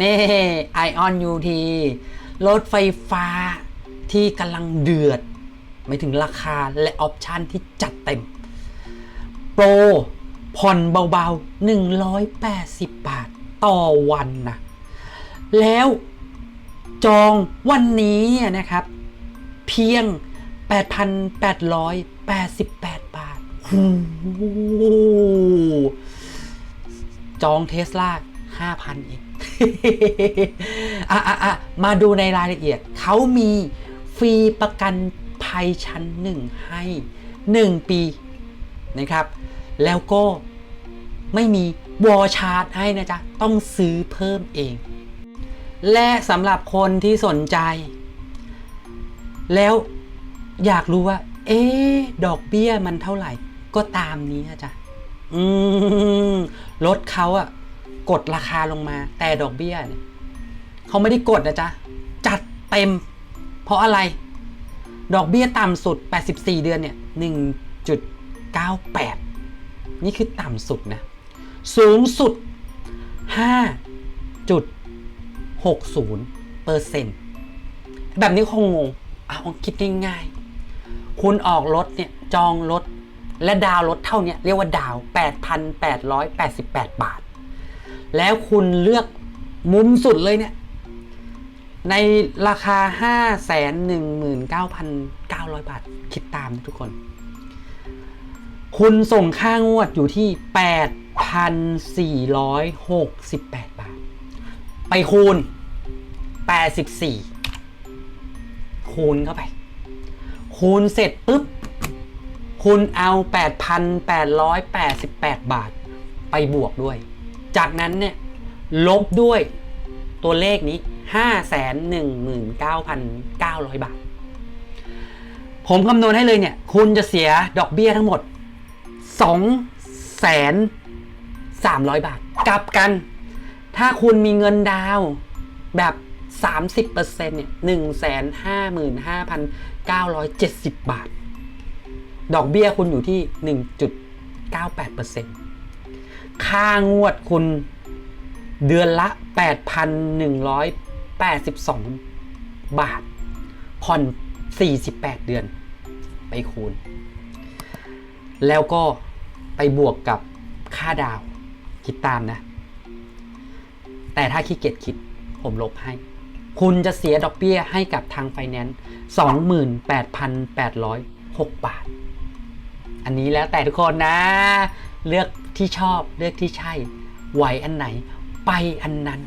นี่ไอออนยูทีรถไฟฟ้าที่กำลังเดือด ไม่ถึงราคาและออปชันที่จัดเต็ม โปร ผ่อนเบาๆ 180 บาทต่อวันนะ แล้วจองวันนี้นะครับ เพียง 8,888 บาทโอ้จองเทสลา5,000 เอง อะอะอะมาดูในรายละเอียด เขามีฟรีประกันภัยชั้นหนึ่งให้ 1 ปีนะครับ แล้วก็ไม่มีวอชาร์จให้นะจ๊ะ ต้องซื้อเพิ่มเอง และสำหรับคนที่สนใจ แล้วอยากรู้ว่า เอ๊ดอกเบี้ยมันเท่าไหร่ ก็ตามนี้อะจ้ะอืมรถเขาอะ กดราคาลงมา แต่ดอกเบี้ยเนี่ยเขาไม่ได้กดนะจ๊ะ จัดเต็ม เพราะอะไร ดอกเบี้ยต่ำสุด 84 เดือนเนี่ย 1.98 นี่คือต่ำสุดนะ สูงสุด 5.60เปอร์เซ็นต์แบบนี้คงงงเอาคิดง่ายๆ คุณออกรถเนี่ย จองรถและดาวรถเท่านี้เรียกว่าดาวน์8,888 บาท แล้วคุณเลือกมุมสุดเลยเนี่ย ในราคา 519,900 บาท คิดตามนะทุกคน คุณส่งค่างวดอยู่ที่ 8,468 บาท ไปคูณ 84 คูณเข้าไป คูณเสร็จปุ๊บ คุณเอา 8,888 บาท ไปบวกด้วย จากนั้นเนี่ยลบด้วยตัวเลขนี้ 519,900 บาท ผมคำนวณให้เลยเนี่ย คุณจะเสียดอกเบี้ยทั้งหมด2แสน300 บาท กลับกัน ถ้าคุณมีเงินดาวแบบ 30%เนี่ย155,970 บาท ดอกเบี้ยคุณอยู่ที่ 1.98% ค่างวดคุณเดือนละ 8,182 บาท ผ่อน 48 เดือน ไปคูณ แล้วก็ไปบวกกับค่าดาว คิดตามนะ แต่ถ้าขี้เกียจคิด ผมลบให้ คุณจะเสียดอกเบี้ยให้กับทางไฟแนนซ์ 28,806 บาท อันนี้แล้วแต่ทุกคนนะ เลือกที่ชอบเลือกที่ใช่ไหวอันไหน ไปอันนั้น